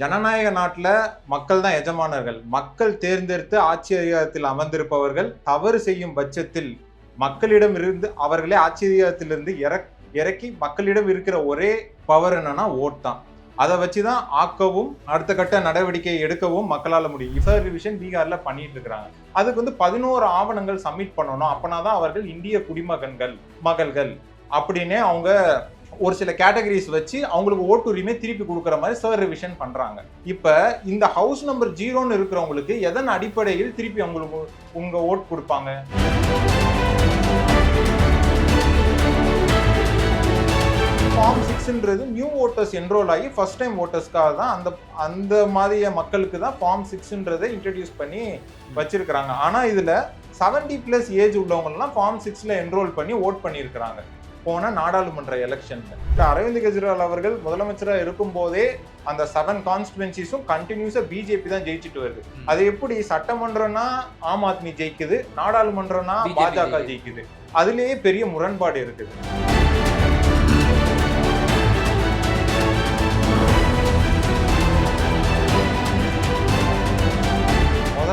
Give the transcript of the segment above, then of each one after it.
ஜனநாயக நாட்டில் மக்கள் தான் எஜமானர்கள். மக்கள் தேர்ந்தெடுத்து ஆட்சி அதிகாரத்தில் அமர்ந்திருப்பவர்கள் தவறு செய்யும் பட்சத்தில் மக்களிடம் இருந்து அவர்களே ஆட்சி அதிகாரத்திலிருந்து இறக் இறக்கி மக்களிடம் இருக்கிற ஒரே பவர் என்னன்னா ஓட் தான். அதை வச்சு தான் ஆக்கவும் அடுத்த கட்ட நடவடிக்கை எடுக்கவும் மக்களால் முடியும். இப்போ ரிவிஷன் பீகாரில் பண்ணிட்டு இருக்கிறாங்க. அதுக்கு வந்து பதினோரு ஆவணங்கள் சப்மிட் பண்ணணும். அப்பனா தான் அவர்கள் இந்திய குடிமகன்கள் மகள்கள் அப்படின்னே அவங்க ஒரு சில கேட்டகரிஸ் வச்சு அவங்களுக்கு ஓட்டுரிமை திருப்பி கொடுக்குற மாதிரி சர் ரிவிஷன் பண்ணுறாங்க இப்போ இந்த ஹவுஸ் நம்பர் ஜீரோன்னு இருக்கிறவங்களுக்கு எதன் அடிப்படையில் திருப்பி அவங்களுக்கு உங்கள் ஓட் கொடுப்பாங்க? ஃபார்ம் சிக்ஸ்ன்றது நியூ ஓட்டர்ஸ் என்ரோல் ஆகி ஃபர்ஸ்ட் டைம் ஓட்டர்ஸ்க்காக தான் அந்த அந்த மாதிரிய மக்களுக்கு தான் ஃபார்ம் சிக்ஸ்ன்றதை இன்ட்ரடியூஸ் பண்ணி வச்சிருக்கிறாங்க. ஆனால் இதில் செவன்டி ப்ளஸ் ஏஜ் உள்ளவங்கலாம் ஃபார்ம் சிக்ஸில் என்ரோல் பண்ணி ஓட் பண்ணியிருக்கிறாங்க. போன நாடாளுமன்ற எலெக்ஷன்ல அரவிந்த் கெஜ்ரிவால் அவர்கள் முதலமைச்சராக இருக்கும் போதே அந்த செவன் கான்ஸ்டுவன்சிஸும் கண்டினியூஸா பிஜேபி தான் ஜெயிச்சுட்டு வருது. அது எப்படி சட்டமன்றம்னா ஆம் ஆத்மி ஜெயிக்குது நாடாளுமன்றம்னா பாஜக ஜெயிக்குது. அதுலயே பெரிய முரண்பாடு இருக்குது.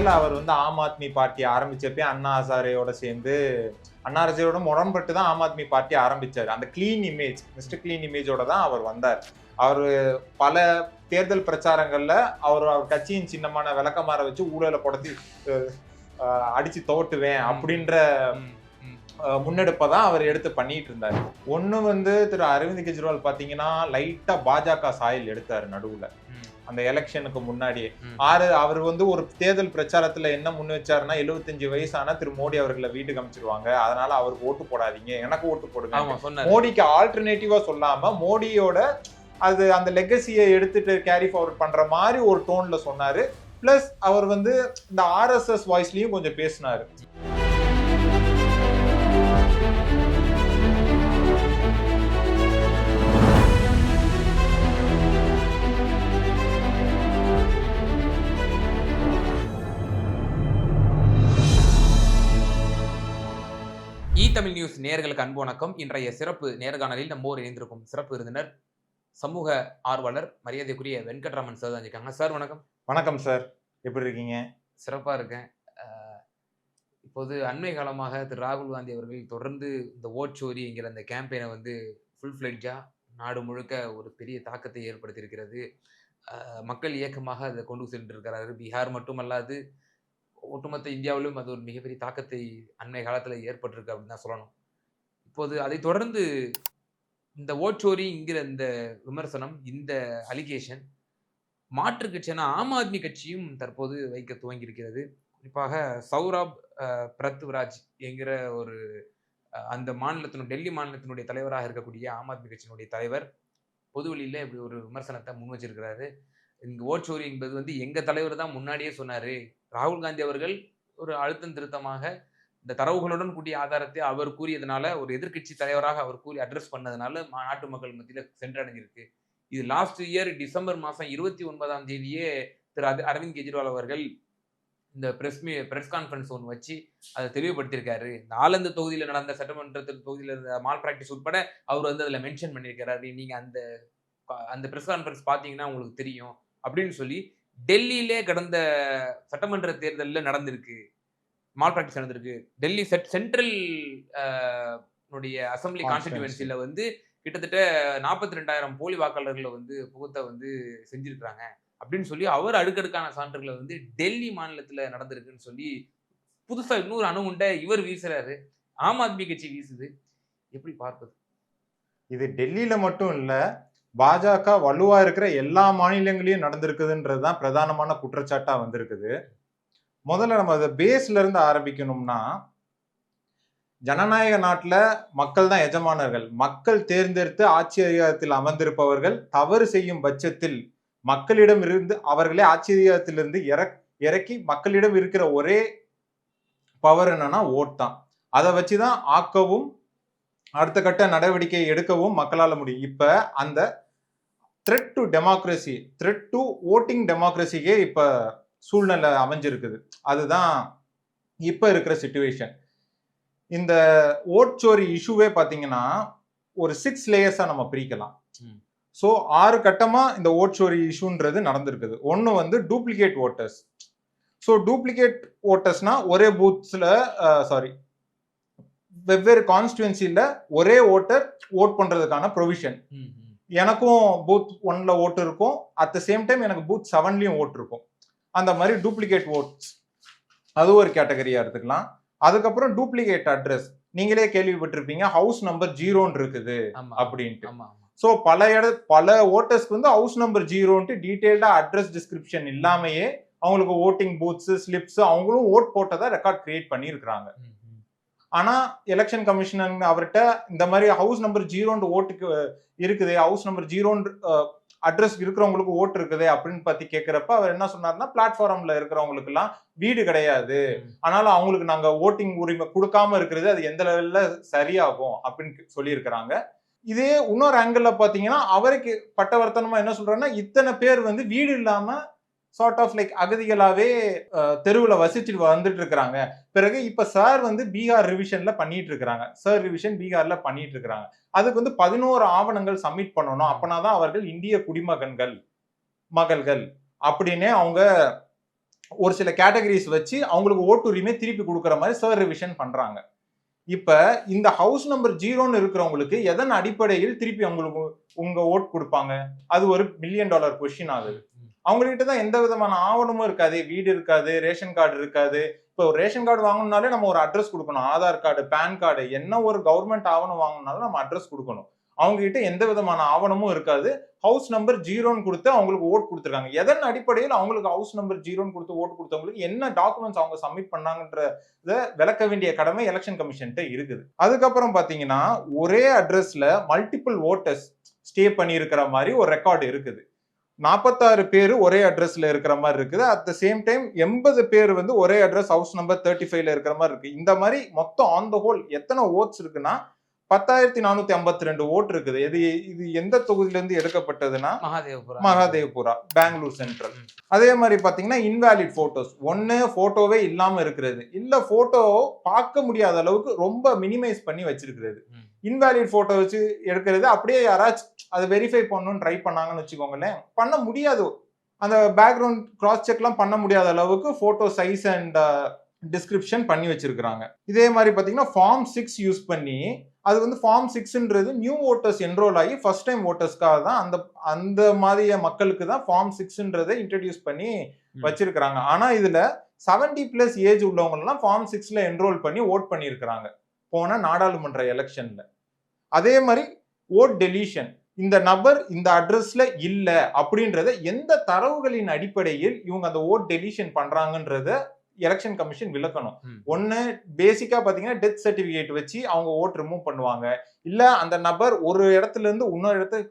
முதல்ல அவர் வந்து ஆம் ஆத்மி பார்ட்டி ஆரம்பிச்சப்பே அண்ணா ஹசாரேயோட சேர்ந்து அண்ணா ஹசாரேயோட முரண்பட்டு தான் ஆம் ஆத்மி பார்ட்டி ஆரம்பிச்சாரு. அந்த க்ளீன் இமேஜ் மிஸ்டர் க்ளீன் இமேஜோட தான் அவர் வந்தார். அவர் பல தேர்தல் பிரச்சாரங்கள்ல அவர் அவர் கட்சியின் சின்னமான விளக்கமாற வச்சு ஊழலை புடத்தி அடிச்சு தோட்டுவேன் அப்படின்ற முன்னெடுப்பை தான் அவர் எடுத்து பண்ணிட்டு இருந்தாரு. ஒண்ணு வந்து திரு அரவிந்த் கெஜ்ரிவால் பாத்தீங்கன்னா லைட்டா பாஜக சாயல் எடுத்தாரு நடுவுல. அந்த எலெக்ஷனுக்கு முன்னாடியே. ஆறு அவர் வந்து ஒரு தேர்தல் பிரச்சாரத்துல என்ன முன் வச்சாருன்னா 75 வயசான திரு மோடி அவர்களை வீட்டுக்கு அமைச்சிருவாங்க அதனால அவருக்கு ஓட்டு போடாதீங்க. எனக்கு ஓட்டு போடுங்க. மோடிக்கு ஆல்டர்னேட்டிவா சொல்லாம மோடியோட அது அந்த லெகசியை எடுத்துட்டு கேரி ஃபார்வர்ட் பண்ற மாதிரி ஒரு டோன்ல சொன்னாரு. பிளஸ் அவர் வந்து இந்த ஆர்எஸ்எஸ் வாய்ஸ்லயும் கொஞ்சம் பேசினாரு. தமிழ் நியூஸ் நேயர்களுக்கு அன்பு வணக்கம். இன்றைய சிறப்பு நேர்காணலில் நம்மோர் இணைந்திருக்கும் சிறப்பு விருந்தினர் சமூக ஆர்வலர் மரியாதைக்குரிய வெங்கட்ராமன் சார் தான் இருக்காங்க. சார் வணக்கம். வணக்கம் சார் எப்படி இருக்கீங்க? சிறப்பா இருக்கேன். இப்போது அண்மை காலமாக திரு ராகுல் காந்தி அவர்கள் தொடர்ந்து இந்த ஓட் சோரி என்கிற அந்த கேம்பெயினை வந்து ஃபுல் ஃப்ளெட்ஜா நாடு முழுக்க ஒரு பெரிய தாக்கத்தை ஏற்படுத்தியிருக்கிறது. மக்கள் இயக்கமாக அதை கொண்டு சென்றிருக்கிறாரு பீகார் மட்டுமல்லாது ஒட்டுமொத்த இந்தியாவிலும் அது ஒரு மிகப்பெரிய தாக்கத்தை அண்மை காலத்தில் ஏற்பட்டிருக்கு அப்படின்னு தான் சொல்லணும். இப்போது அதை தொடர்ந்து இந்த ஓட்சோரிங்கிற இந்த விமர்சனம் இந்த அலிகேஷன் மாற்று கட்சியான ஆம் ஆத்மி கட்சியும் தற்போது வைக்க துவங்கியிருக்கிறது. குறிப்பாக சௌராப் பிரத்வராஜ் என்கிற ஒரு அந்த மாநிலத்தினுடைய டெல்லி மாநிலத்தினுடைய தலைவராக இருக்கக்கூடிய ஆம் ஆத்மி கட்சியினுடைய தலைவர் பொதுவெளியில் இப்படி ஒரு விமர்சனத்தை முன் வச்சிருக்கிறாரு. இந்த ஓட்சோரி என்பது வந்து எங்கள் தலைவர் தான் முன்னாடியே சொன்னார். ராகுல் காந்தி அவர்கள் ஒரு அழுத்தம் திருத்தமாக இந்த தரவுகளுடன் கூடிய ஆதாரத்தை அவர் கூறியதுனால ஒரு எதிர்க்கட்சி தலைவராக அவர் கூறி அட்ரஸ் பண்ணதுனால மா- நாட்டு மக்கள் மத்தியில் சென்றடைஞ்சிருக்கு. இது லாஸ்ட் இயர் டிசம்பர் மாதம் இருபத்தி ஒன்பதாம் தேதியே திரு அரவிந்த் கெஜ்ரிவால் அவர்கள் இந்த ப்ரெஸ் மீ ப்ரெஸ் கான்ஃபரன்ஸ் ஒன்று வச்சு அதை தெளிவுபடுத்தியிருக்காரு. இந்த ஆலந்த தொகுதியில் நடந்த சட்டமன்றத்தில் தொகுதியில் இருந்த மால் ப்ராக்டிஸ் உட்பட அவர் வந்து அதில் மென்ஷன் பண்ணியிருக்கிறாரு. நீங்கள் அந்த அந்த ப்ரெஸ் கான்ஃபரன்ஸ் பார்த்தீங்கன்னா உங்களுக்கு தெரியும். அப்படின்னு சொல்லி டெல்லியிலே கடந்த சட்டமன்ற தேர்தலில் நடந்திருக்கு. மால் பிராக்டிஸ் நடந்திருக்கு. Delhi set central assembly. கான்ஸ்டிடியூன்சில வந்து கிட்டத்தட்ட நாற்பத்தி ரெண்டாயிரம் போலி வாக்காளர்களை வந்து புகுத்த வந்து செஞ்சிருக்கிறாங்க. அப்படின்னு சொல்லி அவர் அடுக்கடுக்கான சான்றுகளை வந்து டெல்லி மாநிலத்துல நடந்திருக்குன்னு சொல்லி புதுசா இன்னொரு அணுகுண்ட இவர் வீசுறாரு. ஆம் ஆத்மி கட்சி வீசுது. எப்படி பார்ப்பது? இது டெல்லியில மட்டும் இல்ல பாஜக வலுவா இருக்கிற எல்லா மாநிலங்களையும் நடந்திருக்குதுன்றது தான் பிரதானமான குற்றச்சாட்டா வந்திருக்குது. முதல்ல நம்ம அதை பேஸ்ல இருந்து ஆரம்பிக்கணும்னா ஜனநாயக நாட்டில் மக்கள் தான் எஜமானர்கள். மக்கள் தேர்ந்தெடுத்து ஆட்சி அதிகாரத்தில் அமர்ந்திருப்பவர்கள் தவறு செய்யும் பட்சத்தில் மக்களிடம் இருந்து அவர்களே ஆட்சி அதிகாரத்திலிருந்து இறக் இறக்கி மக்களிடம் இருக்கிற ஒரே பவர் என்னன்னா ஓட் தான். அதை வச்சு தான் ஆக்கவும் அடுத்த கட்ட நடவடிக்கை எடுக்கவும் மக்களால் முடியும். இப்போ அந்த threat to democracy threat to voting டெமோக்ரஸிக்கே இப்ப சூழ்நிலை அமைஞ்சிருக்குது. அதுதான் இப்ப இருக்கிற சுச்சுவேஷன் இந்த ஓட் சோரி இஷ்யூவே பாத்தீங்கன்னா ஒரு சிக்ஸ் லேயர்ஸா நம்ம பிரிக்கலாம். ஸோ ஆறு கட்டமா இந்த ஓட் சோரி இஷ்யூன்றது நடந்திருக்குது. ஒன்று வந்து டூப்ளிகேட் ஓட்டர்ஸ் ஸோ டூப்ளிகேட் ஓட்டர்ஸ்னா ஒரே பூத்ஸில் சாரி வெவ்வேறு கான்ஸ்டுவன்சியில் ஒரே ஓட்டர் ஓட் பண்ணுறதுக்கான ப்ரொவிஷன். எனக்கும் பூத் ஒன்ல ஓட்டு இருக்கும். அட் த சேம் டைம் எனக்கு பூத் செவன்லயும் ஓட்டு இருக்கும். அந்த மாதிரி டூப்ளிகேட் ஓட்ஸ் அது ஒரு கேட்டகரியா எடுத்துக்கலாம். அதுக்கப்புறம் டூப்ளிகேட் அட்ரஸ் நீங்களே கேள்விப்பட்டிருப்பீங்க ஹவுஸ் நம்பர் ஜீரோன்னு இருக்குது அப்படின்ட்டு. ஸோ பல இட பல ஓட்டர்ஸ்க்கு வந்து ஹவுஸ் நம்பர் ஜீரோன்ட்டு டீட்டெயில்டா அட்ரஸ் டிஸ்கிரிப்ஷன் இல்லாமையே அவங்களுக்கு ஓட்டிங் பூத்ஸ் ஸ்லிப்ஸ் அவங்களும் ஓட் போட்டதா ரெக்கார்ட் கிரியேட் பண்ணியிருக்கிறாங்க. ம், ம். ஆனா எலெக்ஷன் கமிஷனர் அவர்கிட்ட இந்த மாதிரி ஹவுஸ் நம்பர் ஜீரோன்ற ஓட்டுக்கு இருக்குது ஹவுஸ் நம்பர் ஜீரோன்ற அட்ரஸ் இருக்கிறவங்களுக்கு ஓட்டு இருக்குது அப்படின்னு பத்தி கேட்கிறப்ப அவர் என்ன சொன்னார்னா பிளாட்ஃபார்ம்ல இருக்கிறவங்களுக்கு எல்லாம் வீடு கிடையாது ம். அதனால அவங்களுக்கு நாங்க ஓட்டிங் உரிமை கொடுக்காம இருக்கிறது அது எந்த லெவல்ல சரியாகும் அப்படின்னு சொல்லியிருக்கிறாங்க இதே இன்னொரு ஆங்கிள் பாத்தீங்கன்னா அவருக்கு பட்டவர்த்தனமா என்ன சொல்றாருன்னா இத்தனை பேர் வந்து வீடு இல்லாம சார்ட் ஆஃப் லைக் அகதிகளாகவே தெருவில் வசிச்சுட்டு வந்துட்டு இருக்கிறாங்க பிறகு இப்போ சார் வந்து பீகார் ரிவிஷனில் பண்ணிட்டு இருக்கிறாங்க சார் ரிவிஷன் பீகாரில் பண்ணிட்டு இருக்கிறாங்க அதுக்கு வந்து பதினோரு ஆவணங்கள் சப்மிட் பண்ணணும். அப்பனாதான் அவர்கள் இந்திய குடிமகன்கள் மகள்கள் அப்படின்னே அவங்க ஒரு சில கேட்டகரிஸ் வச்சு அவங்களுக்கு ஓட்டுரிமை திருப்பி கொடுக்குற மாதிரி சார் ரிவிஷன் பண்ணுறாங்க இப்போ இந்த ஹவுஸ் நம்பர் ஜீரோன்னு இருக்கிறவங்களுக்கு எதன் அடிப்படையில் திருப்பி அவங்களுக்கு உங்கள் ஓட் கொடுப்பாங்க? அது ஒரு மில்லியன் டாலர் கொஷின் ஆகுது. அவங்ககிட்ட தான் எந்த விதமான ஆவணமும் இருக்காது. வீடு இருக்காது ரேஷன் கார்டு இருக்காது. இப்போ ரேஷன் கார்டு வாங்கணும்னாலே நம்ம ஒரு அட்ரஸ் கொடுக்கணும். ஆதார் கார்டு பேன் கார்டு என்ன ஒரு கவர்மெண்ட் ஆவணம் வாங்கணும்னாலும் நம்ம அட்ரஸ் கொடுக்கணும். அவங்க கிட்ட எந்த விதமான ஆவணமும் இருக்காது. ஹவுஸ் நம்பர் ஜீரோன்னு கொடுத்து அவங்களுக்கு ஓட் கொடுத்துருக்காங்க. எதன் அடிப்படையில் அவங்களுக்கு ஹவுஸ் நம்பர் ஜீரோன்னு கொடுத்து ஓட் கொடுத்தவங்களுக்கு என்ன டாக்குமெண்ட்ஸ் அவங்க சப்மிட் பண்ணாங்கன்றத விளக்க வேண்டிய கடமை எலெக்ஷன் கமிஷன்கிட்ட இருக்குது. அதுக்கப்புறம் பார்த்தீங்கன்னா ஒரே அட்ரஸ்ல மல்டிபிள் ஓட்டர்ஸ் ஸ்டே பண்ணியிருக்கிற மாதிரி ஒரு ரெக்கார்டு இருக்குது. நாற்பத்தாறு பேர் ஒரே அட்ரஸ்ல இருக்கிற மாதிரி இருக்குது. அட் த சேம் டைம் எண்பது பேர் வந்து ஒரே அட்ரஸ் ஹவுஸ் நம்பர் தேர்ட்டி ஃபைவ்ல இருக்கிற மாதிரி இருக்கு. இந்த மாதிரி மொத்தம் ஆன் த ஹோல் எத்தனை ஓட்ஸ் இருக்குன்னா பத்தாயிரத்தி நானூத்தி ஐம்பத்தி ரெண்டு ஓட்டு இருக்குது. இது இது எந்த தொகுதியில இருந்து எடுக்கப்பட்டதுன்னா மகாதேவபுரா. மகாதேவ்புரா பெங்களூர் சென்ட்ரல். அதே மாதிரி பாத்தீங்கன்னா இன்வேலிட் போட்டோஸ் ஒன்னு போட்டோவே இல்லாம இருக்கிறது. இல்ல போட்டோ பார்க்க முடியாத அளவுக்கு ரொம்ப மினிமைஸ் பண்ணி வச்சிருக்கிறது. இன்வேலிட் போட்டோ வச்சு எடுக்கிறது அப்படியே யாராச்சும் அதை வெரிஃபை பண்ணணும்னு ட்ரை பண்ணாங்கன்னு வச்சுக்கோங்களேன் பண்ண முடியாது. அந்த பேக்ரவுண்ட் கிராஸ் செக்லாம் பண்ண முடியாத அளவுக்கு போட்டோ சைஸ் அண்ட் டிஸ்கிரிப்ஷன் பண்ணி வச்சிருக்கிறாங்க. இதே மாதிரி பாத்தீங்கன்னா ஃபார்ம் சிக்ஸ் யூஸ் பண்ணி அது வந்து ஃபார்ம் சிக்ஸ்ன்றது நியூ ஓட்டர்ஸ் என்ரோல் ஆகி ஃபர்ஸ்ட் டைம் ஓட்டர்ஸ்க்காக தான் அந்த அந்த மாதிரிய மக்களுக்கு தான் ஃபார்ம் சிக்ஸ்ன்றதை இன்ட்ரடியூஸ் பண்ணி. வச்சிருக்கிறாங்க. ஆனா இதுல 70 பிளஸ் ஏஜ் உள்ளவங்க எல்லாம் ஃபார்ம் சிக்ஸ்ல என்ரோல் பண்ணி ஓட் பண்ணியிருக்கிறாங்க. போன நாடாளுமன்ற எலெக்ஷன்ல அதே மாதிரி ஓட் டெலீஷன் இந்த நபர் இந்த அட்ரஸ்ல இல்ல அப்படின்றத எந்த தரவுகளின் அடிப்படையில் இவங்க அந்த ஓட் டெலீஷன் பண்றாங்கன்றத எலெக்ஷன் கமிஷன் விளக்கணும். ஒன்னு பேசிக்கா பாத்தீங்கன்னா டெத் சர்டிபிகேட் வச்சு அவங்க ஓட் ரிமூவ் பண்ணுவாங்க. இல்ல அந்த நபர் ஒரு இடத்துல இருந்து இன்னொரு இடத்துக்கு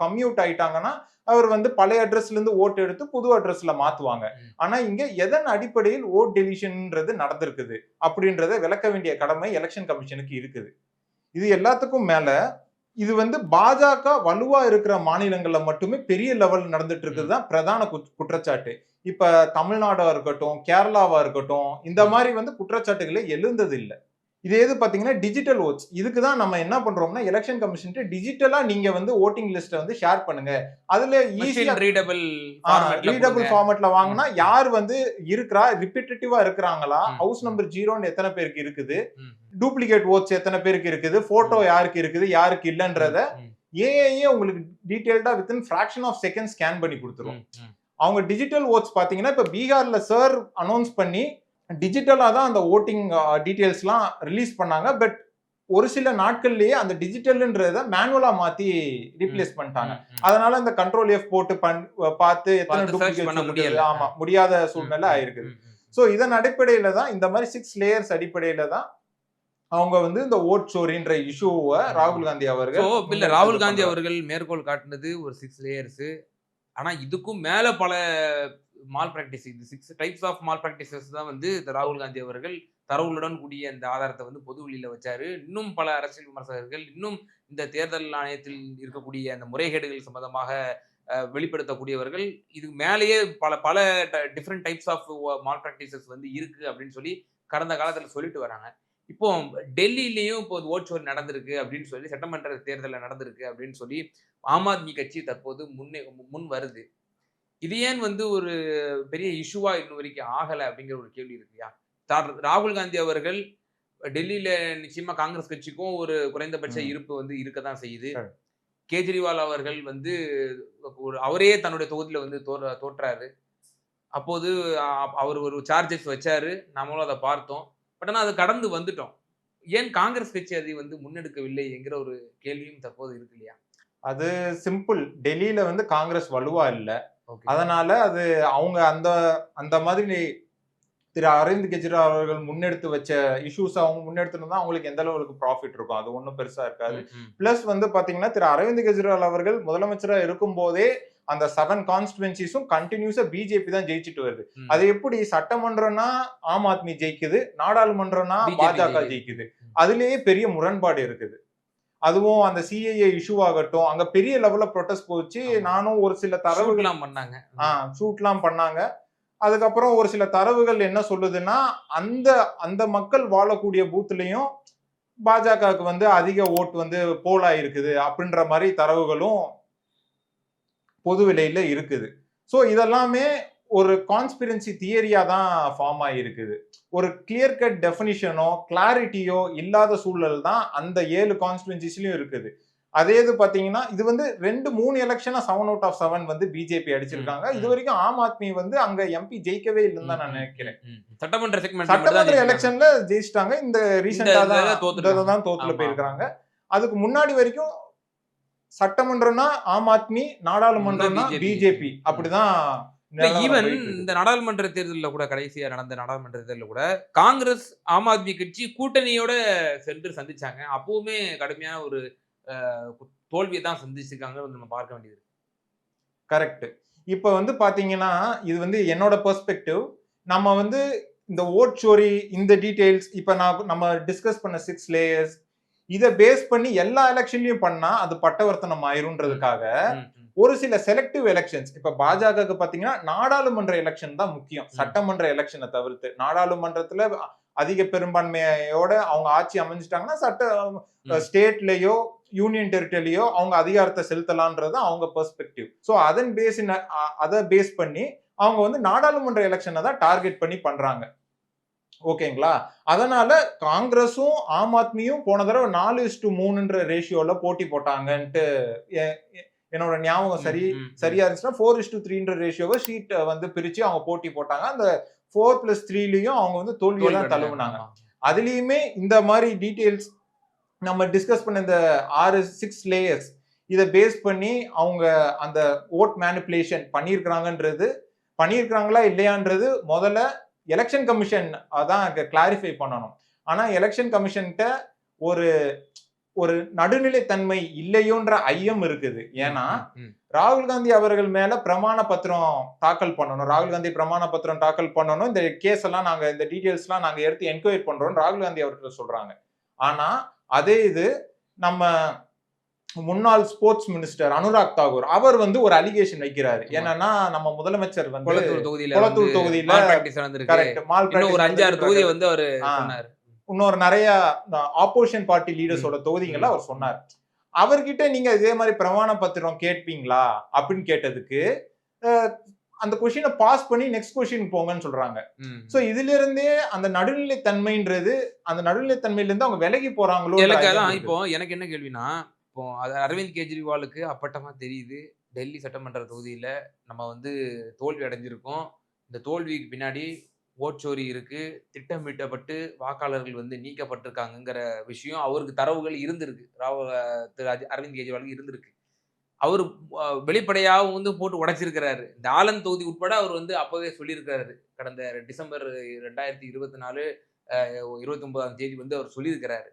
கம்யூட் ஆயிட்டாங்கன்னா அவர் வந்து பழைய அட்ரஸ்ல இருந்து ஓட்டு எடுத்து புது அட்ரஸ்ல மாத்துவாங்க. ஆனா இங்க எதன் அடிப்படையில் ஓட் டெலிஷன்ன்றது நடந்திருக்குது அப்படின்றத விளக்க வேண்டிய கடமை எலெக்ஷன் கமிஷனுக்கு இருக்குது. இது எல்லாத்துக்கும் மேல இது வந்து பாஜக வலுவா இருக்கிற மாநிலங்கள்ல மட்டுமே பெரிய லெவல் நடந்துட்டு இருக்குது தான் பிரதான குற்ற- குற்றச்சாட்டு. இப்ப தமிழ்நாடா இருக்கட்டும் கேரளாவா இருக்கட்டும் இந்த மாதிரி வந்து குற்றச்சாட்டுகளே எழுந்தது இல்ல இது எது பாத்தீங்கன்னா டிஜிட்டல் ஓட்ஸ் இதுக்கு தான் நம்ம என்ன பண்றோம்னா எலெக்ஷன் கமிஷன் டிஜிட்டலா நீங்க வந்து ஓட்டிங் லிஸ்ட்டை வந்து ஷேர் பண்ணுங்க. அதுல ஈஸியா ரீடபிள் ரீடபிள் ஃபார்மட்ல வாங்கினா யார் வந்து இருக்கிறா ரிப்பீட்டேட்டிவா இருக்கிறாங்களா. ஹவுஸ் நம்பர் ஜீரோன்னு எத்தனை பேருக்கு இருக்குது டூப்ளிகேட் ஓட்ஸ் எத்தனை பேருக்கு இருக்குது போட்டோ. யாருக்கு இருக்குது யாருக்கு இல்லன்றத ஏஏஏ உங்களுக்கு டீடைல்டா within fraction of second scan பண்ணி கொடுத்துரும். அவங்க டிஜிட்டல் ஓட்ஸ் பாத்தீங்கன்னா இப்ப பீகார்ல சார் அனௌன்ஸ் பண்ணி டிஜிட்டலா தான் அந்த ஓட்டிங் டீடைல்ஸ்லாம் ரிலீஸ் பண்ணாங்க. பட் ஒரு சில நாட்கள்லயே அந்த டிஜிட்டல்ன்றத மேனுவலா மாத்தி ரீப்ளேஸ் பண்ணிட்டாங்க. அதனால இந்த கண்ட்ரோல் எஃப் போட்டு பண்- பார்த்து எத்தனை. ஆமா முடியாத சூழ்நிலை ஆயிருக்குது. சோ இதன் அடிப்படையில தான் இந்த மாதிரி சிக்ஸ் லேயர்ஸ் அடிப்படையில தான் அவங்க வந்து இந்த ஓட் சோரின்ற இஷ்யூவை. ராகுல் காந்தி அவர்கள் ஸோ இல்ல ராகுல் காந்தி. அவர்கள் மேற்கோள் காட்டினது ஒரு சிக்ஸ் லேயர்ஸ் ஆனா இதுக்கும் மேல பல மால் பிராக்டிஸ் இது six types of malpractices தான் வந்து இந்த ராகுல் காந்தி அவர்கள் தரவுகளுடன் கூடிய இந்த ஆதாரத்தை வந்து பொது வெளியில் வச்சாரு. இன்னும் பல அரசியல் விமர்சகர்கள் இன்னும் இந்த தேர்தல் ஆணையத்தில் இருக்கக்கூடிய அந்த முறைகேடுகள் சம்பந்தமாக வெளிப்படுத்தக்கூடியவர்கள் இதுக்கு மேலேயே பல பல different types of malpractices வந்து இருக்கு அப்படின்னு சொல்லி கடந்த காலத்தில் சொல்லிட்டு வராங்க. இப்போ டெல்லியிலையும் இப்போ ஓட்சோர் நடந்திருக்கு அப்படின்னு சொல்லி சட்டமன்ற தேர்தலில் நடந்திருக்கு அப்படின்னு சொல்லி ஆம் ஆத்மி கட்சி தற்போது முன்னே முன் வருது. இது ஏன் வந்து ஒரு பெரிய இஷ்யூவா இன்னும் வரைக்கும் ஆகல அப்படிங்கிற ஒரு கேள்வி இருக்குயா தா- ராகுல் காந்தி அவர்கள் டெல்லியில நிச்சயமா காங்கிரஸ் கட்சிக்கும் ஒரு குறைந்தபட்ச. இருப்பு வந்து இருக்கத்தான் செய்யுது. சரி. கேஜ்ரிவால் அவர்கள் வந்து ஒரு அவரே தன்னுடைய தொகுதியில வந்து தோற தோற்றாரு. அப்போது அவர் ஒரு சார்ஜஸ் வச்சாரு. நம்மளும் அதை பார்த்தோம். பட் ஆனால் அதை கடந்து வந்துட்டோம். ஏன் காங்கிரஸ் கட்சி அதை வந்து முன்னெடுக்கவில்லை என்கிற ஒரு கேள்வியும் தற்போது இருக்கு இல்லையா? அது சிம்பிள். டெல்லியில வந்து காங்கிரஸ் வலுவா இல்ல. அதனால அது அவங்க அந்த அந்த மாதிரி திரு அரவிந்த் கெஜ்ரிவால் அவர்கள் முன்னெடுத்து வச்ச இஷ்யூஸ் அவங்க முன்னெடுத்துருந்தா அவங்களுக்கு எந்த அளவுக்கு ப்ராஃபிட் இருக்கும்? அது ஒன்றும் பெருசா இருக்காது. பிளஸ் வந்து பாத்தீங்கன்னா திரு அரவிந்த் கெஜ்ரிவால் அவர்கள் முதலமைச்சரா இருக்கும் போதே அந்த செவன் கான்ஸ்டுவன்சிஸும் கண்டினியூஸா பிஜேபி தான் ஜெயிச்சுட்டு வருது. அது எப்படி சட்டமன்றம்னா ஆம் ஆத்மி ஜெயிக்குது நாடாளுமன்றம்னா பாஜக. ஜெயிக்குது. அதுலயே பெரிய முரண்பாடு இருக்குது. அதுவும் அந்த சிஏஏ இஷ்யூ ஆகட்டும் அங்க பெரிய லெவல்ல ப்ரொட்டஸ்ட் போச்சு. நானும் ஒரு சில தரவுகள் தரவுலாம் பண்ணாங்க. ஷூட்லாம் பண்ணாங்க. அதுக்கப்புறம் ஒரு சில தரவுகள் என்ன சொல்லுதுன்னா அந்த அந்த மக்கள் வாழக்கூடிய பூத்துலயும் பாஜகவுக்கு வந்து அதிக ஓட்டு வந்து போலா இருக்குது அப்படின்ற மாதிரி தரவுகளும் பொது விலையில இருக்குது. ஸோ இதெல்லாமே ஒரு கான்ஸ்பிரன்சி தியரியா தான் ஃபார்ம் ஆகியிருக்குது ஒரு கிளியர் கட் டெஃபினிஷனோ கிளாரிட்டியோ இல்லாத சூழல் தான் அந்த ஏழு கான்ஸ்டிடுவன்சிஸ்லயும் இருக்குது அதே இது பாத்தீங்கன்னா இது வந்து ரெண்டு மூணு எலெக்ஷனா செவன் அவுட் ஆஃப் செவன் வந்து பிஜேபி அடிச்சிருக்காங்க இது. வரைக்கும் ஆம் ஆத்மி வந்து அங்க எம்பி ஜெயிக்கவே இல்லைன்னு தான் நான் நினைக்கிறேன். சட்டமன்ற சட்டமன்ற எலெக்ஷன்ல ஜெயிச்சிட்டாங்க இந்த ரீசெண்டா தான். இந்த தான் தோத்துல ஆமா. போயிருக்காங்க அதுக்கு முன்னாடி வரைக்கும் சட்டமன்றம்னா ஆம் ஆத்மி நாடாளுமன்றம்னா. பிஜேபி அப்படிதான் ஈவன். இந்த நாடாளுமன்ற தேர்தலில் கூட கடைசியா நடந்த நாடாளுமன்ற தேர்தலில் கூட காங்கிரஸ் ஆம் ஆத்மி கட்சி கூட்டணியோட சென்று சந்திச்சாங்க அப்பவுமே கடுமையான ஒரு தோல்வியை தான் சந்திச்சிருக்காங்க நம்ம பார்க்க வேண்டியது. கரெக்ட் இப்ப வந்து பாத்தீங்கன்னா இது வந்து என்னோட பெர்ஸ்பெக்டிவ் நம்ம வந்து இந்த ஓட் சோரி இந்த டீடைல்ஸ் இப்ப நான் நம்ம டிஸ்கஸ் பண்ண சிக்ஸ் லேயர்ஸ் இதை பேஸ் பண்ணி எல்லா எலெக்ஷன்லயும் பண்ணா அது பட்டவர்த்தனம் ஆயிருன்றதுக்காக. ஒரு சில செலக்டிவ் எலெக்ஷன்ஸ் இப்ப பாஜகவுக்கு பாத்தீங்கன்னா நாடாளுமன்ற எலெக்ஷன் தான் முக்கியம். சட்டமன்ற எலெக்ஷனை தவிர்த்து. நாடாளுமன்றத்துல அதிக பெரும்பான்மையோட அவங்க ஆட்சி அமைஞ்சிட்டாங்கன்னா சட்ட. ஸ்டேட்லயோ யூனியன் டெரிட்டரியிலயோ அவங்க அதிகாரத்தை செலுத்தலான்றது அவங்க பெர்ஸ்பெக்டிவ் ஸோ அதன் பேஸ் அதை பேஸ் பண்ணி அவங்க வந்து நாடாளுமன்ற எலெக்ஷனை தான் டார்கெட் பண்ணி பண்றாங்க. ஓகேங்களா? அதனால காங்கிரஸும் ஆம் ஆத்மியும் போன தடவை நாலு இஸ்டு மூணுன்ற ரேஷியோல போட்டி போட்டாங்கன்ட்டு என்னோட ஞாபகம் சரி. சரியா இருந்துச்சுன்னா ஃபோர் இஸ்டு த்ரீன்ற ரேஷியோவை ஷீட் வந்து பிரிச்சு அவங்க போட்டி போட்டாங்க அந்த ஃபோர் பிளஸ் த்ரீலயும் அவங்க வந்து தோல்வியை தோல்வி தான் தழுவுனாங்க. அதுலயுமே இந்த மாதிரி டீடைல்ஸ் நம்ம டிஸ்கஸ் பண்ண இந்த ஆறு சிக்ஸ் லேயர்ஸ் இதை பேஸ் பண்ணி அவங்க அந்த ஓட் மேனிப்புலேஷன் பண்ணியிருக்கிறாங்கன்றது பண்ணியிருக்கிறாங்களா இல்லையான்றது முதல்ல எலெக்ஷன் கமிஷன் அதான் கிளாரிஃபை பண்ணணும் ஆனா எலெக்ஷன் கமிஷன்கிட்ட ஒரு ஒரு நடுநிலைத்தன்மை இல்லையோன்ற ஐயம் இருக்குது. ஏன்னா. ராகுல் காந்தி அவர்கள் மேல பிரமாண பத்திரம் தாக்கல் பண்ணணும். ராகுல் காந்தி பிரமாண பத்திரம் தாக்கல் பண்ணணும். இந்த கேஸ் எல்லாம் நாங்க இந்த டீடைல்ஸ் எல்லாம் நாங்க எடுத்து என்கொயரி பண்றோம் ராகுல் காந்தி அவர்கள் சொல்றாங்க. ஆனா அதே இது நம்ம முன்னாள் ஸ்போர்ட்ஸ் மினிஸ்டர் அனுராக் தாகூர் அவர் வந்து ஒரு அலிகேஷன் வைக்கிறாரு. என்னன்னா நம்ம முதலமைச்சர் வந்து தொகுதியில தொகுதியில மால் இன்னும் ஒரு அஞ்சாறு தொகுதியை வந்து அவரு இன்னொரு நிறைய ஆப்போசிஷன் பார்ட்டி லீடர்ஸோட தொகுதிகளை அவர் சொன்னார். அவர்கிட்ட நீங்க இதே மாதிரி பிரமாண பத்திரம் கேட்பீங்களா? அப்படின்னு கேட்டதுக்கு அந்த கொஷினை பாஸ் பண்ணி நெக்ஸ்ட் கொஷின் போங்கன்னு சொல்றாங்க. சோ இதுல இருந்தே அந்த நடுநிலைத்தன்மைன்றது அந்த நடுநிலைத்தன்மையில இருந்து அவங்க விலகி போறாங்களோ எனக்கு இப்போ எனக்கு என்ன கேள்வினா இப்போ அது அரவிந்த் கெஜ்ரிவாலுக்கு அப்பட்டமா தெரியுது டெல்லி சட்டமன்ற தொகுதியில நம்ம வந்து தோல்வி அடைஞ்சிருக்கோம். இந்த தோல்விக்கு பின்னாடி ஓட்சோரி இருக்கு திட்டமிட்டப்பட்டு வாக்காளர்கள் வந்து நீக்கப்பட்டிருக்காங்கங்கிற விஷயம் அவருக்கு தரவுகள் இருந்திருக்கு. ராவ திரு அஜி- அரவிந்த் கெஜ்ரிவாலுக்கு இருந்திருக்கு. அவர் வெளிப்படையாகவும் வந்து போட்டு உடைச்சிருக்கிறாரு. இந்த ஆலன் தொகுதி உட்பட அவர் வந்து அப்போவே சொல்லியிருக்கிறாரு. கடந்த டிசம்பர் ரெண்டாயிரத்தி இருபத்தி நாலு இருபத்தி ஒன்பதாம் தேதி வந்து அவர் சொல்லியிருக்கிறாரு.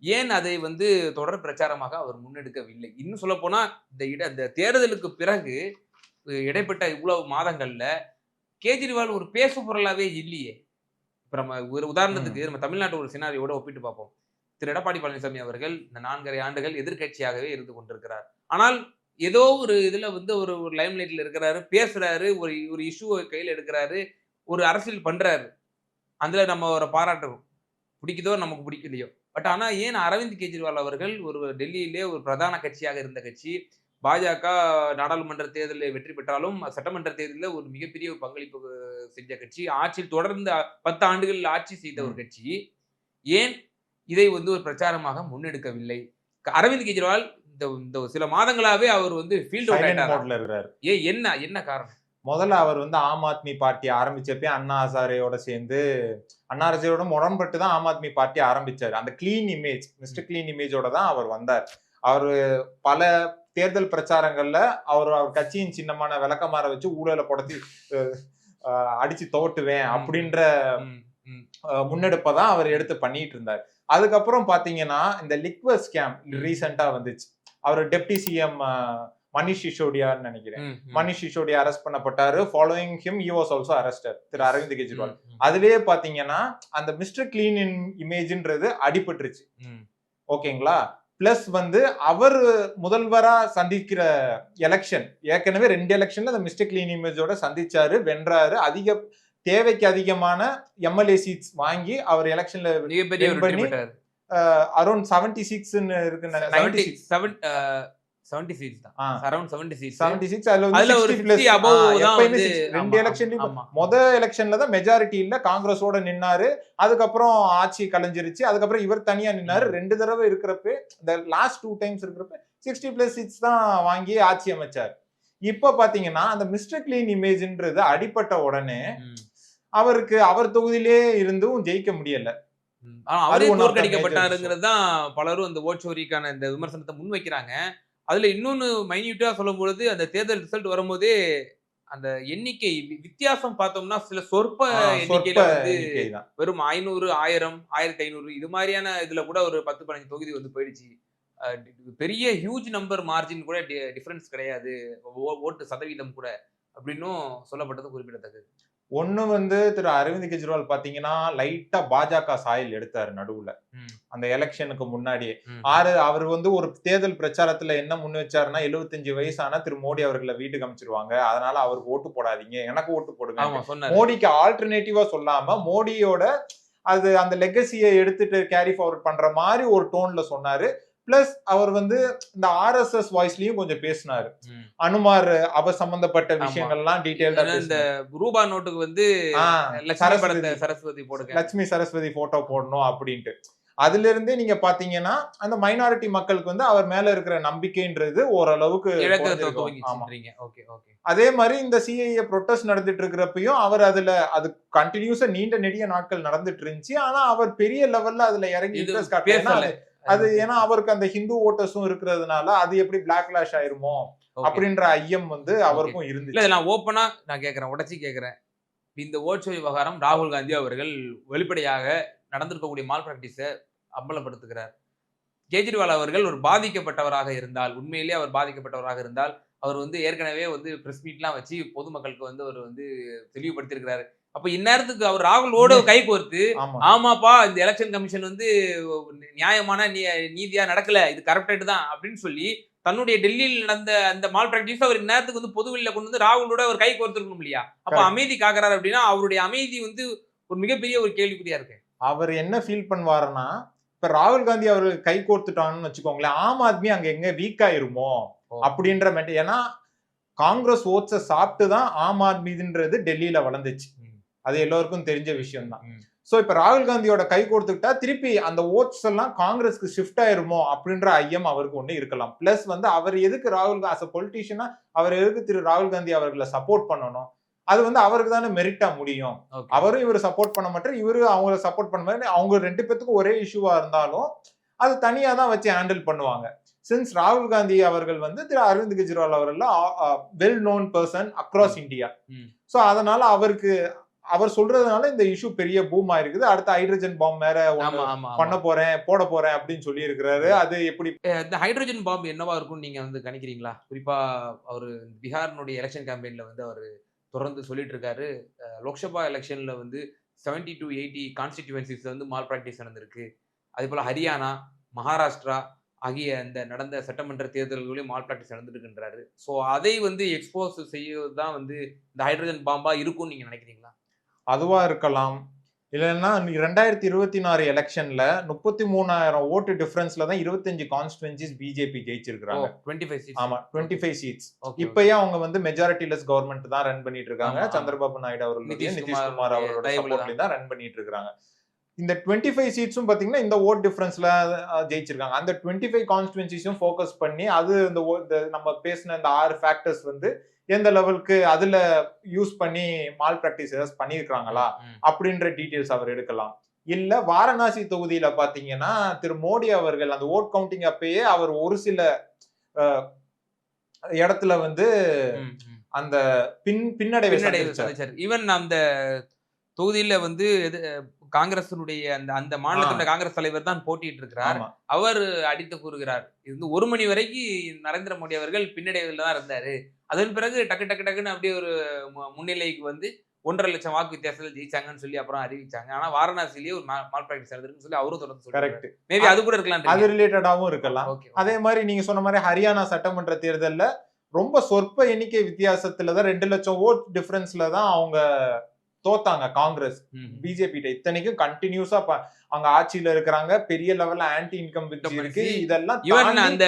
ஏன் அதை வந்து தொடர் பிரச்சாரமாக அவர் முன்னெடுக்கவில்லை? இன்னும் சொல்லப்போனால் இந்த இட இந்த தேர்தலுக்கு பிறகு இடைப்பட்ட இவ்வளவு மாதங்களில் கேஜ்ரிவால் ஒரு பேசு பொருளாவே இல்லையே. இப்ப நம்ம ஒரு உதாரணத்துக்கு நம்ம தமிழ்நாட்டு ஒரு சினாரியோட ஒப்பிட்டு பார்ப்போம். திரு எடப்பாடி பழனிசாமி அவர்கள் இந்த நான்கரை ஆண்டுகள் எதிர்க்கட்சியாகவே இருந்து கொண்டிருக்கிறார். ஆனால் ஏதோ ஒரு இதுல வந்து ஒரு ஒரு லைம்லைட்ல இருக்கிறாரு பேசுறாரு ஒரு ஒரு இஷ்யூவை கையில் எடுக்கிறாரு ஒரு அரசியல் பண்றாரு. அதுல நம்ம அவரை பாராட்டுறோம். பிடிக்குதோ நமக்கு பிடிக்கலையோ. பட் ஆனா ஏன் அரவிந்த் கெஜ்ரிவால் அவர்கள் ஒரு டெல்லியிலே ஒரு பிரதான கட்சியாக இருந்த கட்சி பாஜக நாடாளுமன்ற தேர்தலில் வெற்றி பெற்றாலும் சட்டமன்ற தேர்தலில் ஒரு மிகப்பெரிய ஒரு பங்களிப்பு செஞ்ச கட்சி. ஆட்சியில் தொடர்ந்து பத்து ஆண்டுகள் ஆட்சி செய்த ஒரு கட்சி. ஏன் இதை வந்து ஒரு பிரச்சாரமாக முன்னெடுக்கவில்லை? அரவிந்த் கெஜ்ரிவால் இந்த இந்த சில மாதங்களாவே அவர் வந்து ஃபீல்ட் இருக்கிறாரு. ஏ என்ன என்ன காரணம்? முதல்ல அவர் வந்து ஆம் ஆத்மி பார்ட்டி ஆரம்பிச்சப்பே அண்ணா ஹசாரேயோட சேர்ந்து அண்ணா ஹசாரேயோட முரண்பட்டு தான் ஆம் ஆத்மி பார்ட்டி ஆரம்பிச்சாரு. அந்த கிளீன் இமேஜ் மிஸ்டர் கிளீன் இமேஜோட தான் அவர் வந்தார். அவர் பல தேர்தல் பிரச்சாரங்கள்ல அவர் அவர் கட்சியின் சின்னமான விளக்கமாற வச்சு ஊழலை அஹ், அடிச்சு தோட்டுவேன். அப்படின்ற ம், ம், முன்னெடுப்பை தான் அவர் எடுத்து பண்ணிட்டு இருந்தார் அதுக்கப்புறம் பாத்தீங்கன்னா இந்த லிக்வர் ஸ்கேம் ரீசெண்டா வந்துச்சு. அவர் டெப்டி சிஎம் மணிஷ் சிசோடியான்னு நினைக்கிறேன். Manish Sisodia arrest பண்ணப்பட்டாரு. Following him you was also arrested திரு அரவிந்த் கெஜ்ரிவால். அதுலயே பாத்தீங்கன்னா அந்த மிஸ்டர் கிளீன் இன் இமேஜ்ன்றது அடிபட்டுருச்சு. ஓகேங்களா? பிளஸ் வந்து அவர் முதல்வரா சந்திக்கிற எலெக்ஷன் ஏற்கனவே ரெண்டு எலெக்ஷன்ல அந்த மிஸ்டர் கிளீன் இமேஜோட சந்திச்சாரு வென்றாரு. அதிக தேவைக்கு அதிகமான எம்எல்ஏ சீட்ஸ் வாங்கி அவர் எலெக்ஷன்ல மிகப்பெரிய அரௌண்ட் செவன்டி சிக்ஸ்ன்னு இருக்கு செவன்டி சீட்ஸ் தான். Around seventy seats seventy six அதுல அதுல வந்து ஒரு 60 plus. 60 above ஆ, தான் எப்பயுமே வந்து 60 ரெண்டு ஆமா, எலெக்ஷன்லயும் ஆமா. மொத எலெக்ஷன்ல தான் மெஜாரிட்டி இல்ல காங்கிரஸோட நின்னாரு. அதுக்கப்புறம் ஆட்சி கலைஞ்சிருச்சு. அதுக்கப்புறம் இவர் தனியா நின்னாரு. ரெண்டு தடவை இருக்கிறப்ப இந்த லாஸ்ட் டூ டைம்ஸ் இருக்கிறப்ப சிக்ஸ்டி பிளஸ் சிக்ஸ் தான் வாங்கி ஆட்சி அமைச்சார். இப்ப பாத்தீங்கன்னா அந்த மிஸ்டர் கிளீன் இமேஜ்ன்றது அடிப்பட்ட உடனே அவருக்கு அவர் தொகுதியிலே இருந்தும் ஜெயிக்க முடியல. ஆனா அவரே தோற்கடிக்கப்பட்டாருங்கிறது தான் பலரும் இந்த ஓட்சோரிக்கான இந்த விமர்சனத்தை முன்வைக்கிறாங்க. அதுல இன்னொன்னு மைன்யூட்டா சொல்லும் பொழுது அந்த தேர்தல் ரிசல்ட் வரும்போதே அந்த எண்ணிக்கை வித்தியாசம் பார்த்தோம்னா சில சொற்ப எண்ணிக்கையில வந்து. வெறும் ஐநூறு ஆயிரம் ஆயிரத்தி ஐநூறு இது மாதிரியான இதுல கூட ஒரு பத்து பதினஞ்சு தொகுதி வந்து போயிடுச்சு. பெரிய ஹியூஜ் நம்பர் மார்ஜின் கூட டிஃபரன்ஸ் கிடையாது. ஓட்டு சதவீதம் கூட அப்படின்னும் சொல்லப்பட்டது குறிப்பிடத்தக்கது. ஒண்ணு வந்து திரு அரவிந்த் கெஜ்ரிவால் பாத்தீங்கன்னா லைட்டா பாஜக சாயல் எடுத்தாரு நடுவுல. அந்த எலெக்ஷனுக்கு முன்னாடியே. ஆறு அவர் வந்து ஒரு தேர்தல் பிரச்சாரத்துல என்ன முன் வச்சாருன்னா 75 வயசான திரு மோடி அவர்களை வீட்டுக்கு அமைச்சிருவாங்க. அதனால அவருக்கு ஓட்டு போடாதீங்க. எனக்கு ஓட்டு போடுங்க. மோடிக்கு ஆல்டர்னேட்டிவா சொல்லாம மோடியோட அது அந்த லெகசியை எடுத்துட்டு கேரி ஃபார்வர்ட் பண்ற மாதிரி ஒரு டோன்ல சொன்னாரு. பிளஸ் அவர் வந்து இந்த ஆர்எஸ்எஸ் வாய்ஸ்லயும் கொஞ்சம் பேசினாரு. அனுமார் அவர் சம்பந்தப்பட்ட. விஷயங்கள்லாம் டீடைல்டா இந்த ரூபா நோட்டுக்கு வந்து சரஸ்வதி. போடுங்க. லட்சுமி சரஸ்வதி போட்டோ போடணும் அப்படின்ட்டு. அதுல இருந்தே நீங்க பாத்தீங்கன்னா அந்த மைனாரிட்டி மக்களுக்கு வந்து அவர் மேல இருக்கிற நம்பிக்கைன்றது ஓரளவுக்கு அதே மாதிரி இந்த சிஐஏ ப்ரொட்டஸ்ட் நடந்துட்டு இருக்கிறப்பையும் அவர் அதுல அது கண்டினியூஸா நீண்ட நெடிய நாட்கள் நடந்துட்டு இருந்துச்சு. ஆனா அவர் பெரிய லெவல்ல அதுல இறங்கி அது ஏன்னா அவருக்கு அந்த ஹிந்து ஓட்டர்ஸும் இருக்கிறதுனால அது எப்படி பிளாக்லாஷ் ஆயிருமோ Okay. அப்படின்ற ஐயம் வந்து அவருக்கும் இருந்துச்சு. இல்ல நான் ஓப்பனா நான் கேக்குறேன் உடச்சி கேக்குறேன். இந்த ஓட்சோ விவகாரம் ராகுல் காந்தி அவர்கள் வெளிப்படையாக நடந்திருக்கக்கூடிய மால் பிராக்டிஸை அம்பலப்படுத்துகிறார். கெஜ்ரிவால் அவர்கள் ஒரு பாதிக்கப்பட்டவராக இருந்தால் உண்மையிலேயே அவர் பாதிக்கப்பட்டவராக இருந்தால் அவர் வந்து ஏற்கனவே வந்து பிரஸ் மீட்லாம் வச்சு பொதுமக்களுக்கு வந்து அவர் வந்து தெளிவுபடுத்தியிருக்கிறாரு. அப்ப இந்நேரத்துக்கு அவர் ராகுலோட கை கோர்த்து ஆமா ஆமாப்பா இந்த எலெக்ஷன் கமிஷன் வந்து நியாயமான நீதியா நடக்கல இது கரப்டட் தான் அப்படின்னு சொல்லி தன்னுடைய டெல்லியில் நடந்த அந்த மால் பிராக்டிஸ் அவர் நேரத்துக்கு வந்து பொதுவெளியில கொண்டு வந்து ராகுலோட அவர் கை கோர்த்திருக்கணும் இல்லையா அப்ப. அமைதி காக்குறாரு அப்படின்னா அவருடைய அமைதி வந்து ஒரு மிகப்பெரிய ஒரு கேள்விக்குறியா இருக்கு அவர் என்ன ஃபீல் பண்ணுவாருன்னா இப்ப ராகுல் காந்தி அவர்கள் கை கோர்த்துட்டாங்கன்னு வச்சுக்கோங்களேன் ஆம் ஆத்மி அங்க எங்க வீக் ஆயிருமோ. அப்படின்ற மெட்ட ஏன்னா காங்கிரஸ் ஓட்ஸை சாப்பிட்டு தான் ஆம் ஆத்மின்றது டெல்லியில வளர்ந்துச்சு. அது எல்லோருக்கும் தெரிஞ்ச விஷயம் தான். சோ இப்ப ராகுல் காந்தியோட கை கொடுத்துக்கிட்டா திருப்பி அந்த ஓட்ஸ் எல்லாம் காங்கிரஸ்க்கு ஷிஃப்ட் ஆயிருமோ அப்படின்ற ஐயம் அவருக்கு ஒண்ணு இருக்கலாம். பிளஸ் வந்து அவர் எதுக்கு ராகுல் அஸ் அ பொலிட்டீஷியனா அவர் எதுக்கு திரு ராகுல் காந்தி அவர்களை சப்போர்ட் பண்ணணும்? அது வந்து அவருக்கு தானே மெரிட்டா முடியும். அவரும் இவர் சப்போர்ட் பண்ண மாட்டார் இவரு அவங்கள சப்போர்ட் பண்ண மாதிரி அவங்க ரெண்டு பேத்துக்கும் ஒரே இஷ்யூவா இருந்தாலும் அது தனியா தான் வச்சு ஹேண்டில் பண்ணுவாங்க. சின்ஸ் ராகுல் காந்தி அவர்கள் வந்து திரு அரவிந்த் கெஜ்ரிவால் அவர்கள் well known person across India. So அதனால அவருக்கு அவர் சொல்றதுனால இந்த இஷ்யூ பெரிய பூம் ஆயிருக்குது. அடுத்த ஹைட்ரஜன் பாம் வேற பண்ண. போறேன் போட போறேன் அப்படின்னு சொல்லி இருக்கிறாரு அது எப்படி இந்த ஹைட்ரஜன் பாம்பு என்னவா இருக்கும்னு நீங்க வந்து கணிக்கிறீங்களா? குறிப்பா அவர் பீகாரினுடைய எலெக்ஷன் கேம்பெயின்ல வந்து அவர் தொடர்ந்து சொல்லிட்டு இருக்காரு லோக்சபா எலெக்ஷன்ல வந்து 70 டு எயிட்டி கான்ஸ்டிடியூவன்சிஸ்ல வந்து மால் பிராக்டிஸ் நடந்திருக்கு. அதே போல ஹரியானா மகாராஷ்டிரா ஆகிய இந்த நடந்த சட்டமன்ற தேர்தல்களையும் மால் பிராக்டிஸ் நடந்துட்டு இருக்கின்றாரு ஸோ அதை வந்து எக்ஸ்போஸ் செய்வது தான் வந்து இந்த ஹைட்ரஜன் பாம்பா இருக்கும்னு நீங்க நினைக்கிறீங்களா? அதுவா இருக்கலாம். இல்லைன்னா ரெண்டாயிரத்தி இருபத்தி நாலு எலெக்ஷன்ல முப்பத்தி மூணாயிரம் ஓட்டு டிஃபரன்ஸ்ல தான் இருபத்தஞ்சு கான்ஸ்டுவன்சிஸ் பிஜேபி ஜெயிச்சிருக்காங்க டுவெண்ட்டி ஃபைவ் ஆமா டுவெண்ட்டி ஃபைவ் சீட்ஸ் இப்பயே அவங்க வந்து மெஜாரிட்டிலெஸ் கவர்மெண்ட் தான் ரன் பண்ணிட்டு இருக்காங்க. சந்திரபாபு நாயுடு அவர்களுடைய நிதிஷ்குமார் சப்போர்ட்ல தான். ரன் பண்ணிட்டு இருக்காங்க. இந்த டுவெண்ட்டி ஃபைவ் சீட்ஸும் பாத்தீங்கன்னா இந்த ஓட் டிஃபரன்ஸ்ல ஜெயிச்சிருக்காங்க. அந்த டுவெண்ட்டி ஃபைவ் கான்ஸ்டுவன்சிஸும் ஃபோக்கஸ் பண்ணி அது இந்த நம்ம பேசின இந்த ஆறு ஃபேக்டர்ஸ் வந்து எந்த லெவலுக்கு அதுல யூஸ் பண்ணி மால் பிராக்டிஸ் ஏதாவது பண்ணியிருக்காங்களா அப்படின்ற டீடைல்ஸ் அவர் எடுக்கலாம். இல்ல வாரணாசி தொகுதியில பாத்தீங்கன்னா திரு மோடி அவர்கள் அந்த ஓட் கவுண்டிங் அப்பயே அவர் ஒரு சில இடத்துல வந்து அந்த பின் பின்னடைவை ஈவன் அந்த தொகுதியில வந்து எது காங்கிரசினுடைய அந்த அந்த மாநிலத்தோட காங்கிரஸ் தலைவர் தான் போட்டிட்டு இருக்கிறார் அவர் அடித்து கூறுகிறார். இது வந்து ஒரு மணி வரைக்கும் நரேந்திர மோடி அவர்கள் பின்னடைவில் தான் இருந்தாரு. அதன் பிறகு டக்கு டக்கு டக்குன்னு அப்படியே ஒரு முன்னிலைக்கு வந்து ஒன்றரை லட்சம் வாக்கு வித்தியாசத்தில் ஜெயிச்சாங்கன்னு சொல்லி அப்புறம் அறிவிச்சாங்க. ஆனா வாரணாசிலேயே ஒரு மால் பிராக்டிஸ் நடந்திருக்குன்னு சொல்லி அவரும் தொடர்ந்து கரெக்ட் மேபி அது கூட இருக்கலாம் அது ரிலேட்டடாவும் இருக்கலாம். அதே மாதிரி நீங்க சொன்ன மாதிரி ஹரியானா சட்டமன்ற தேர்தல்ல ரொம்ப சொற்ப எண்ணிக்கை வித்தியாசத்துல தான் ரெண்டு லட்சம் ஓட் டிஃபரன்ஸ்ல தான் அவங்க தோத்தாங்க காங்கிரஸ் பிஜேபி இத்தனைக்கும் கண்டினியூஸா அவங்க ஆட்சியில இருக்கிறாங்க. பெரிய லெவல்ல ஆன்டி இன்கம் இருக்கு. இதெல்லாம் அந்த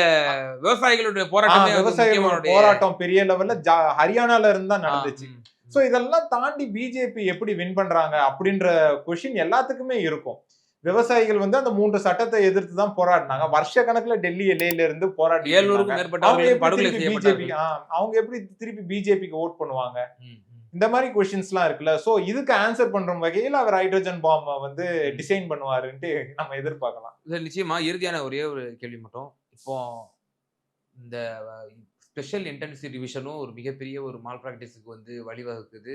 விவசாயிகளுடைய போராட்டமே விவசாயிகளோட போராட்டம் பெரிய லெவல்ல ஹரியானால இருந்து தான் நடந்துச்சு. சோ இதெல்லாம் தாண்டி பிஜேபி எப்படி வின் பண்றாங்க அப்படின்ற கொஷின் எல்லாத்துக்குமே இருக்கும். விவசாயிகள் வந்து அந்த மூன்று சட்டத்தை எதிர்த்து தான் போராடினாங்க. வருஷ கணக்குல டெல்லி எல்லையில இருந்து போராடி அவங்க எப்படி திருப்பி பிஜேபி அவங்க எப்படி திருப்பி பிஜேபிக்கு ஓட் பண்ணுவாங்க. இந்த மாதிரி கொஷின்ஸ்லாம் இருக்குல்ல. சோ இதுக்கு ஆன்சர் பண்ற வகையில் அவர் ஹைட்ரஜன் பாம் வந்து டிசைன் பண்ணுவாருன்ட்டு நம்ம எதிர்பார்க்கலாம். இது நிச்சயமா. இறுதியான ஒரே ஒரு கேள்வி மட்டும். இப்போ இந்த ஸ்பெஷல் இன்டென்சிவ் டிவிஷனும் ஒரு மிகப்பெரிய ஒரு மால் ப்ராக்டிஸுக்கு வந்து வழிவகுக்குது.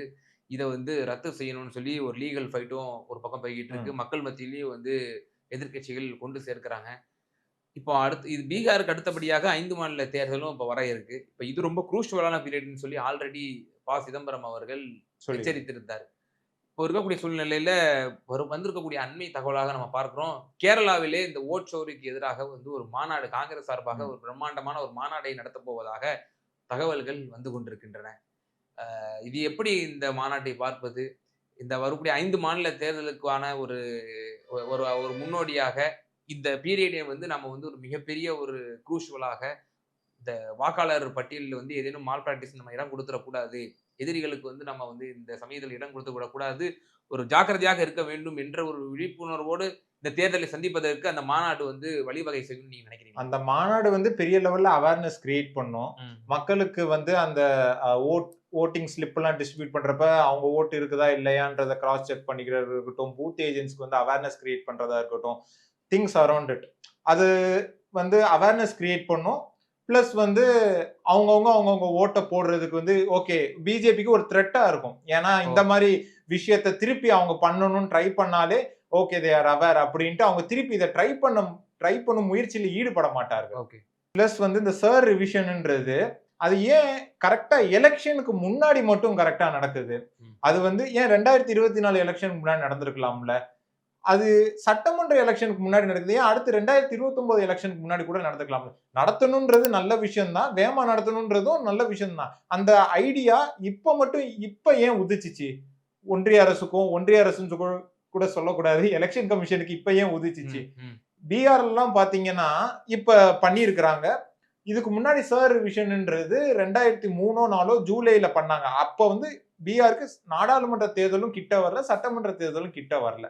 இதை வந்து ரத்து செய்யணும்னு சொல்லி ஒரு லீகல் ஃபைட்டும் ஒரு பக்கம் போய்கிட்டு இருக்கு. மக்கள் மத்தியிலையும் வந்து எதிர்க்கட்சிகள் கொண்டு சேர்க்கிறாங்க. இப்போ அடுத்து இது பீகாருக்கு அடுத்தபடியாக ஐந்து மாநில தேர்தலும் இப்போ வர இருக்கு. இப்போ இது ரொம்ப குரூஷுவலான பீரியட்னு சொல்லி ஆல்ரெடி ப சிதம்பரம் அவர்கள் எச்சரித்திருந்தார். இப்போ இருக்கக்கூடிய சூழ்நிலையில வரும் வந்திருக்கக்கூடிய அண்மை தகவலாக நம்ம பார்க்கிறோம். கேரளாவிலே இந்த ஓட் சோரிக்கு எதிராக வந்து ஒரு மாநாடு காங்கிரஸ் சார்பாக. ஒரு பிரம்மாண்டமான ஒரு மாநாடை நடத்த போவதாக தகவல்கள் வந்து கொண்டிருக்கின்றன. இது எப்படி இந்த மாநாட்டை பார்ப்பது? இந்த வரக்கூடிய ஐந்து மாநில தேர்தலுக்கான ஒரு ஒரு ஒரு முன்னோடியாக இந்த பீரியடை வந்து நம்ம வந்து ஒரு மிகப்பெரிய ஒரு குரூஷுவலாக இந்த வாக்காளர் பட்டியலில் வந்து ஏதேனும் மால் பிராக்டிஸ் நம்ம இடம் கொடுத்துடக்கூடாது. எதிரிகளுக்கு வந்து நம்ம வந்து இந்த சமயத்தில் இடம் கொடுத்து விடக்கூடாது ஒரு ஜாக்கிரதையாக இருக்க வேண்டும் என்ற ஒரு விழிப்புணர்வோடு இந்த தேர்தலை சந்திப்பதற்கு அந்த மாநாடு வந்து வழிவகை செய்யும் நீங்க நினைக்கிறீங்க அந்த மாநாடு வந்து பெரிய லெவல்ல அவேர்னஸ் கிரியேட் பண்ணும். மக்களுக்கு வந்து அந்த ஓட் ஓட்டிங் ஸ்லிப் எல்லாம் டிஸ்ட்ரிபியூட் பண்றப்ப அவங்க ஓட்டு இருக்குதா இல்லையான்றத கிராஸ் செக் பண்ணிக்கிறது இருக்கட்டும் பூத் ஏஜென்ட்ஸ்க்கு வந்து அவேர்னஸ் கிரியேட் பண்றதா இருக்கட்டும் திங்ஸ் அரௌண்ட் இட் அது வந்து அவேர்னஸ் கிரியேட் பண்ணும். ப்ளஸ் வந்து அவங்கவுங்க அவங்கவுங்க ஓட்டை போடுறதுக்கு வந்து ஓகே பிஜேபிக்கு ஒரு த்ரெட்டா இருக்கும். ஏன்னா இந்த மாதிரி விஷயத்த திருப்பி அவங்க பண்ணணும்னு ட்ரை பண்ணாலே ஓகே தே ஆர் அவேர் அப்படின்ட்டு அவங்க திருப்பி இதை ட்ரை பண்ண ட்ரை பண்ணும் முயற்சியில் ஈடுபட மாட்டார்கள். ஓகே பிளஸ் வந்து இந்த சர் ரிவிஷன்ன்றது அது ஏன் கரெக்டா எலெக்ஷனுக்கு முன்னாடி மட்டும் கரெக்டா நடக்குது. அது வந்து ஏன் ரெண்டாயிரத்தி இருபத்தி நாலு எலெக்ஷனுக்கு முன்னாடி நடந்திருக்கலாம்ல? அது சட்டமன்ற எலெக்ஷனுக்கு முன்னாடி நடக்குது. ஏன்? அடுத்து ரெண்டாயிரத்தி இருபத்தி ஒன்பது எலெக்ஷனுக்கு முன்னாடி கூட நடந்துக்கலாம் நடத்தணுன்றது நல்ல விஷயம் தான் வேகமா நடத்தணுன்றதும் நல்ல விஷயம் தான் அந்த ஐடியா இப்ப மட்டும் இப்ப ஏன் உதிச்சிச்சு? ஒன்றிய அரசுக்கும் ஒன்றிய அரசுன்னு கூட- கூட சொல்லக்கூடாது. எலெக்ஷன் கமிஷனுக்கு இப்ப ஏன் உதிச்சிச்சு? ம், ம். பீகார் எல்லாம் பாத்தீங்கன்னா இப்ப பண்ணியிருக்கிறாங்க. இதுக்கு முன்னாடி சார் ரிவிஷன்ன்றது ரெண்டாயிரத்தி மூணோ நாலோ ஜூலைல பண்ணாங்க. அப்ப வந்து பீகாருக்கு நாடாளுமன்ற தேர்தலும் கிட்ட வரல சட்டமன்ற தேர்தலும் கிட்ட வரல.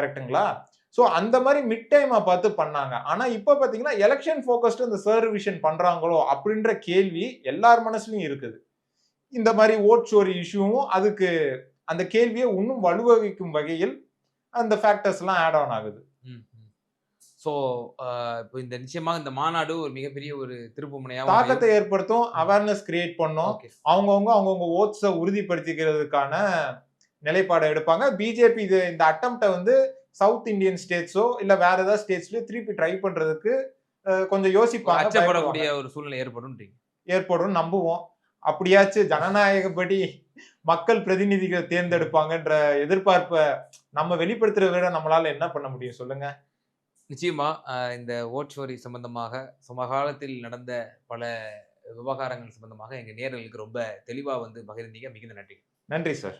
கரெக்ட்டுங்களா சோ அந்த மாதிரி மிட் டைமா பார்த்து பண்ணாங்க. ஆனா இப்ப பாத்தீங்கன்னா எலெக்ஷன் போக்கஸ்டு இந்த சார் ரிவிஷன் பண்றாங்களோ அப்படின்ற கேள்வி எல்லார் மனசுலயும் இருக்குது. இந்த மாதிரி ஓட் சோரி இஷ்யூவும் அதுக்கு அந்த கேள்வியை இன்னும் வலுவகிக்கும் வகையில் அந்த ஃபேக்டர்ஸ் எல்லாம் ஆட் ஆன் ஆகுது. ஸோ இப்போ இந்த நிச்சயமாக இந்த மாநாடு ஒரு மிகப்பெரிய ஒரு திருப்பு முனையாக தாக்கத்தை ஏற்படுத்தும் அவேர்னஸ் கிரியேட் பண்ணும். அவங்கவுங்க அவங்கவுங்க ஓட்ஸை உறுதிப்படுத்திக்கிறதுக்கான நிலைப்பாடை எடுப்பாங்க. பிஜேபி இது இந்த அட்டம்ப்டை வந்து சவுத் இந்தியன் ஸ்டேட்ஸோ இல்ல வேற ஏதாவது ஸ்டேட்ஸ்லயோ திருப்பி ட்ரை பண்றதுக்கு கொஞ்சம் யோசிப்பாங்க அச்சப்படக்கூடிய. ஒரு சூழ்நிலை ஏற்படும்ன்றீங்க. ஏற்படும் நம்புவோம். அப்படியாச்சும் ஜனநாயகப்படி மக்கள் பிரதிநிதிகள் தேர்ந்தெடுப்பாங்கன்ற எதிர்பார்ப்பை நம்ம வெளிப்படுத்துறத விட நம்மளால என்ன பண்ண முடியும்? சொல்லுங்க. நிச்சயமா இந்த ஓட் சோரி சம்பந்தமாக சமகாலத்தில் நடந்த பல விவகாரங்கள் சம்பந்தமாக எங்க நேயர்களுக்கு ரொம்ப தெளிவா வந்து பகிர்ந்தீங்க. மிகுந்த நன்றி. நன்றி சார்.